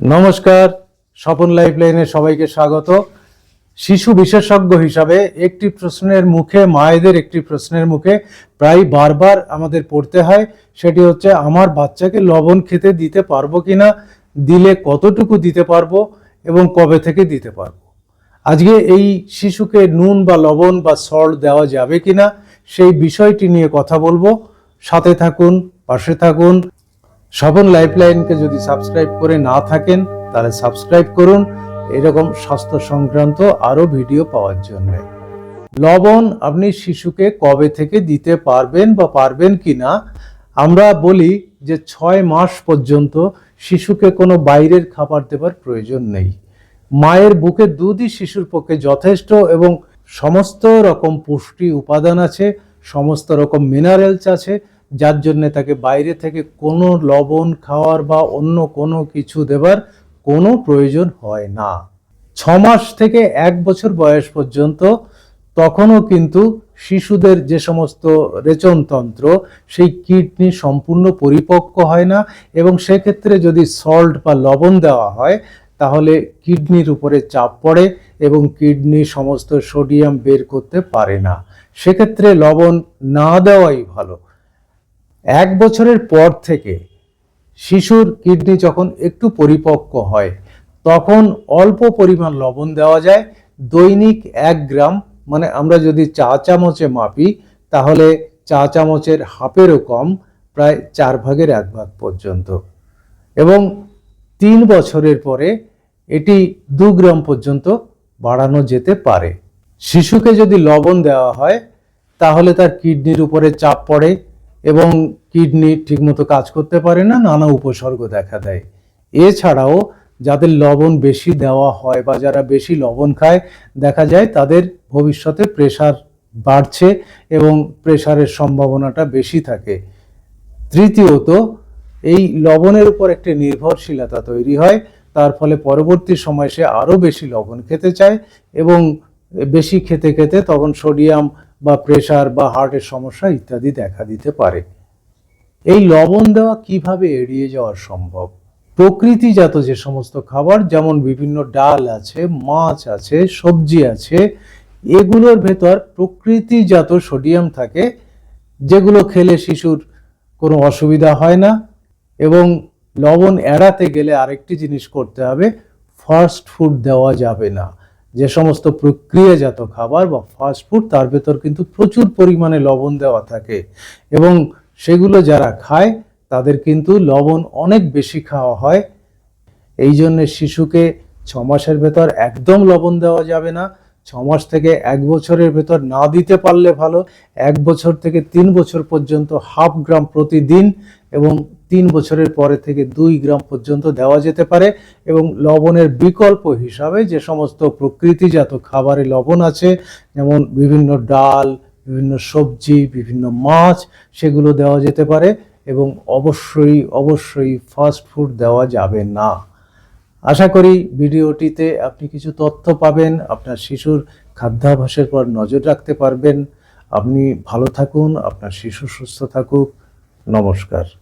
নমস্কার, স্বপন লাইফ লাইনে সবাইকে স্বাগত। শিশু বিশেষজ্ঞ হিসাবে একটি প্রশ্নের মুখে, মায়েদের একটি প্রশ্নের মুখে প্রায় বারবার আমাদের পড়তে হয়, সেটি হচ্ছে, আমার বাচ্চাকে লবণ খেতে দিতে পারব কিনা, দিলে কতটুকু দিতে পারব এবং কবে থেকে দিতে পারব? আজকে এই শিশুকে নুন বা লবণ বা সল্ট দেওয়া যাবে কিনা, সেই বিষয়টি নিয়ে কথা বলব। সাথে থাকুন, পাশে থাকুন। স্বপন লাইফলাইনকে যদি সাবস্ক্রাইব করে না থাকেন, তাহলে সাবস্ক্রাইব করুন। এরকম স্বাস্থ্য সংক্রান্ত আরও ভিডিও পাওয়ার জন্য। লবণ আপনি শিশুকে কবে থেকে দিতে পারবেন বা পারবেন কি না আমরা বলি যে ছয় মাস পর্যন্ত শিশুকে কোনো বাইরের খাবার দেবার প্রয়োজন নেই। মায়ের বুকের দুধই শিশুর পক্ষে যথেষ্ট এবং সমস্ত রকম পুষ্টি উপাদান আছে, সমস্ত রকম মিনারেলস আছে যার জন্য তাকে বাইরে থেকে কোনো লবণ খাওয়ার বা অন্য কোনো কিছু দেবার কোনো প্রয়োজন হয় না। ছ মাস থেকে এক বছর বয়স পর্যন্ত তখনও কিন্তু শিশুদের যে সমস্ত রেচনতন্ত্র সেই কিডনি সম্পূর্ণ পরিপক্ক হয় না এবং সেক্ষেত্রে যদি সল্ট বা লবণ দেওয়া হয়, তাহলে কিডনির উপরে চাপ পড়ে এবং কিডনি সমস্ত সোডিয়াম বের করতে পারে না। সেক্ষেত্রে লবণ না দেওয়াই ভালো। এক বছরের পর থেকে শিশুর কিডনি যখন একটু পরিপক্ক হয়, তখন অল্প পরিমাণ লবণ দেওয়া যায়। দৈনিক এক গ্রাম মানে আমরা যদি চা চামচে মাপি, তাহলে চা চামচের হাফেরও কম, প্রায় চার ভাগের এক ভাগ পর্যন্ত। এবং তিন বছরের পরে এটি দু গ্রাম পর্যন্ত বাড়ানো যেতে পারে। শিশুকে যদি লবণ দেওয়া হয়, তাহলে তার কিডনির উপরে চাপ পড়ে এবং কিডনি ঠিকমতো কাজ করতে পারে না, নানা উপসর্গ দেখা দেয়। এছাড়াও যাদের লবণ বেশি দেওয়া হয় বা যারা বেশি লবণ খায়, দেখা যায় তাদের ভবিষ্যতে প্রেশার বাড়ছে এবং প্রেশারের সম্ভাবনাটা বেশি থাকে। তৃতীয়ত, এই লবণের উপর একটি নির্ভরশীলতা তৈরি হয়, তার ফলে পরবর্তী সময় সে আরও বেশি লবণ খেতে চায় এবং বেশি খেতে খেতে তখন সোডিয়াম বা প্রেশার বা হার্টের সমস্যা ইত্যাদি দেখা দিতে পারে। এই লবণ দেওয়া কীভাবে এড়িয়ে যাওয়া সম্ভব? প্রকৃতিজাত যে সমস্ত খাবার, যেমন বিভিন্ন ডাল আছে, মাছ আছে, সবজি আছে, এগুলোর ভেতর প্রকৃতিজাত সোডিয়াম থাকে, যেগুলো খেলে শিশুর কোনো অসুবিধা হয় না এবং লবণ এড়াতে গেলে আরেকটি জিনিস করতে হবে ফাস্ট ফুড দেওয়া যাবে না। যে সমস্ত প্রক্রিয়াজাত খাবার বা ফাস্ট ফুড তার ভেতর কিন্তু প্রচুর পরিমাণে লবণ দেওয়া থাকে। এবং সেগুলো যারা খায়, তাদের কিন্তু লবণ অনেক বেশি খাওয়া হয়। এই জন্যে শিশুকে ছ মাসের ভেতর একদম লবণ দেওয়া যাবে না। ছ মাস থেকে এক বছরের ভেতর না দিতে পারলে ভালো। এক বছর থেকে তিন বছর পর্যন্ত হাফ গ্রাম প্রতিদিন এবং তিন বছরের পরে থেকে দুই গ্রাম পর্যন্ত দেওয়া যেতে পারে এবং লবণের বিকল্প হিসাবে যে সমস্ত প্রকৃতিজাত খাবারে লবণ আছে, যেমন বিভিন্ন ডাল, বিভিন্ন সবজি, বিভিন্ন মাছ, সেগুলো দেওয়া যেতে পারে এবং অবশ্যই অবশ্যই ফাস্ট ফুড দেওয়া যাবে না। আশা করি ভিডিওটিতে আপনি কিছু তথ্য পাবেন, আপনার শিশুর খাদ্যাভ্যাসের পর নজর রাখতে পারবেন। আপনি ভালো থাকুন, আপনার শিশু সুস্থ থাকুক। নমস্কার।